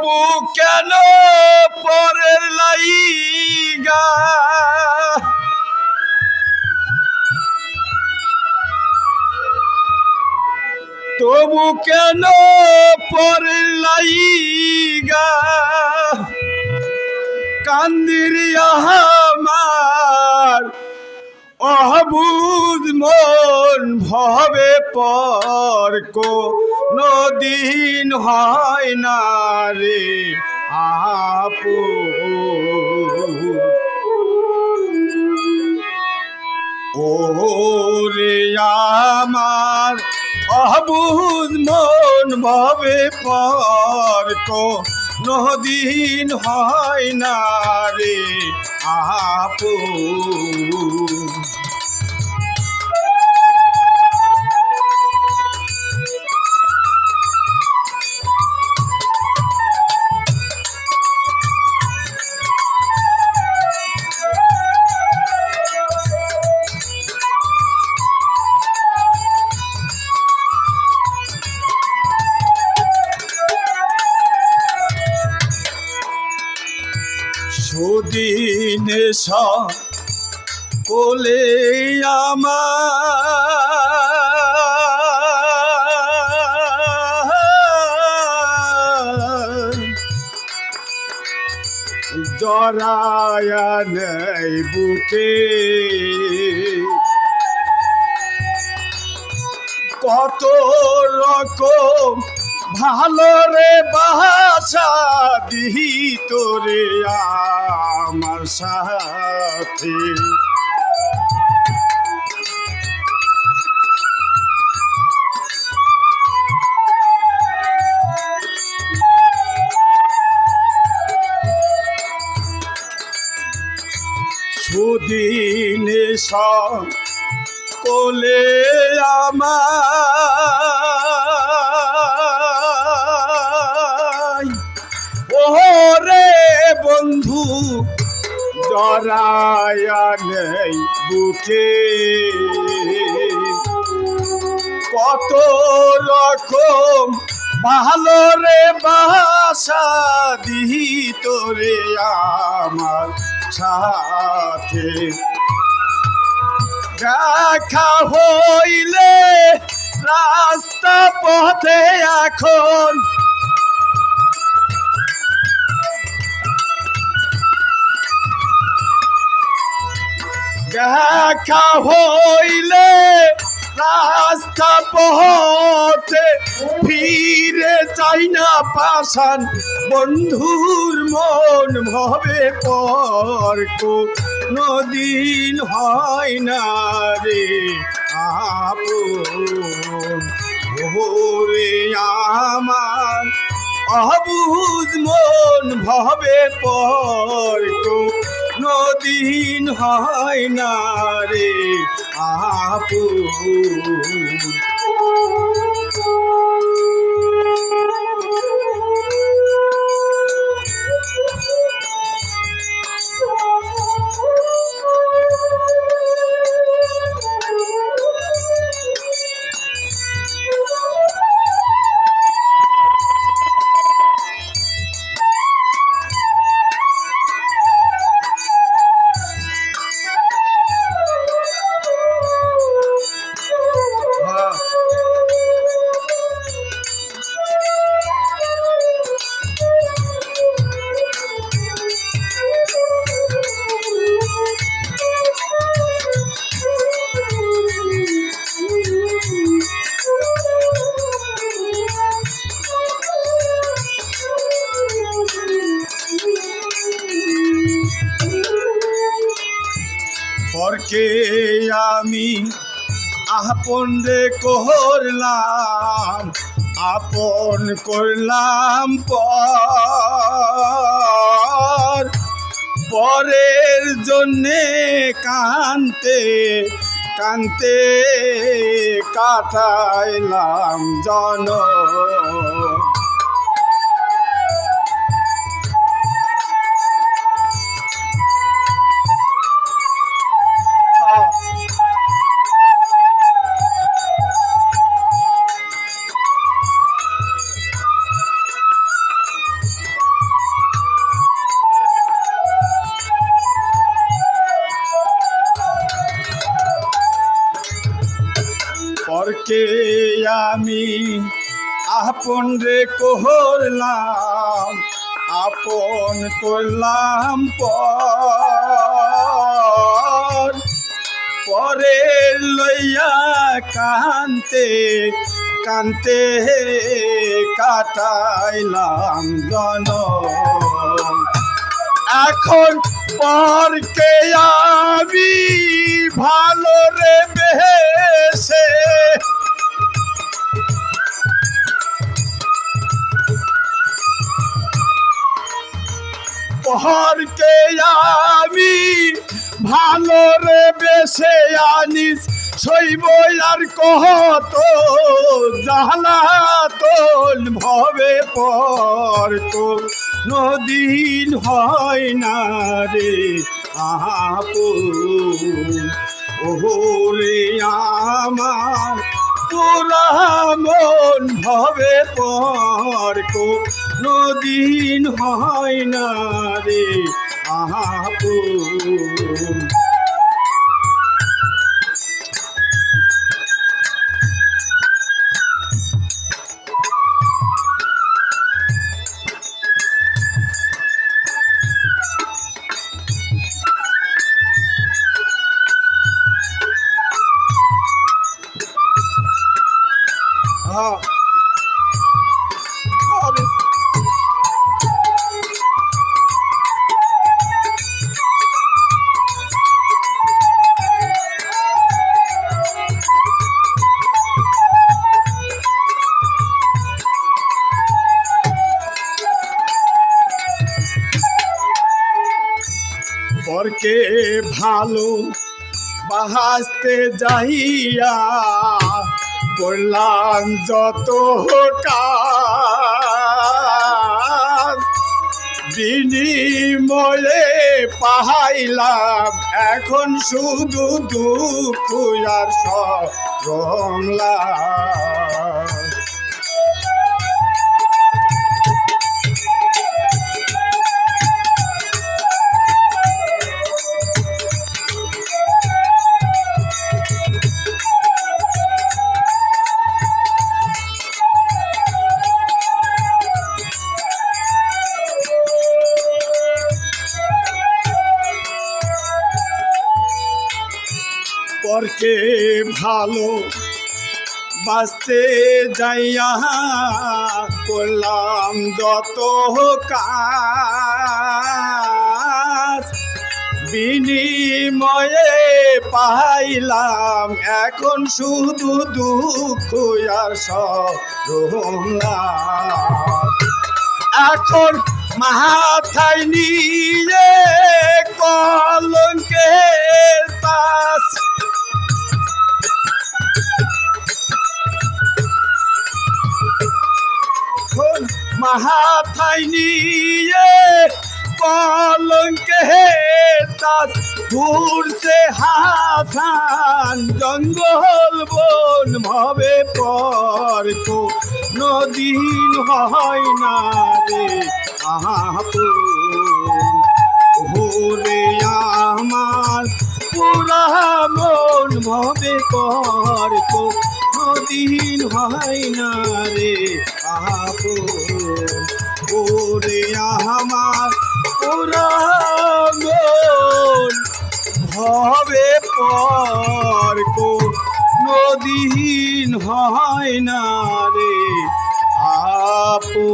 তবু কেন পরের লাইগা? তবু কেন পরের লাইগা? কান্দির আমার অবুজ মন ভবে পর কো নদিন হয় না রে আপু। ও রে আমার অবুজ মন ভবে পর কো নদিন হয় না রে আপু। কোলে আমার। নেই বুকে। কত রকম ভালো রে বাসা দিহি তোরে আমার সাথে। সুদিনে সব কোলে আমার ওরে বন্ধু জরায়া নেই বুকে। কত রকম ভালো রে বাসা দিহি তোরে আমার সাথে। দেখা হইলে রাস্তা পথে এখন দেখা হইলে রাস্তা পথে ফিরে চাই না পাশান বন্ধুর মন ভবে পর নদিন হয় না রে ওরে আমার অবুজ মন ভবে পর নদিন হয় না রে আপু আমি আপন রে করলাম আপন করলাম পর। পরের জন্যে কান্তে কান্তে কাটাইলাম জন। করলাম, আপন করলাম পর। লইয়া কান্তে কান্তে কাটাইলাম জন। এখন পরকে আমি ভালো রে বেসে পহরকে আমি? ভালো রে বেসে আনিস শৈব আর কহত জালাতল ভবে পর তো। নদীন হয় না রে ওরে আমার, তোরা মন ভবে পর কো নদীন হয় না রে আপু হ্যাঁ পরকে ভালো বাহাসতে যাইয়া করলাম যত বিনিময়ে পাহাইলাম এখন শুধু দুঃখ আর সরংলা পরকে ভালো বাঁচতে যাইয়া করলাম যত কাজ। বিনিময়ে পাইলাম এখন শুধু দুঃখ আর সরলা এখন মাথায় নিয়ে কলঙ্কের এখন মাথায় নিয়ে কলঙ্কের তাস, ঘুরছে হাসান জঙ্গল বন। ভবে পর তো নদীন হয় না রে ওরে আমার পুরা মন ভবে তো নদীন হয় না রে ওরে আমার পুরা মন ভবে পর নদীহীন হয় না রে আপু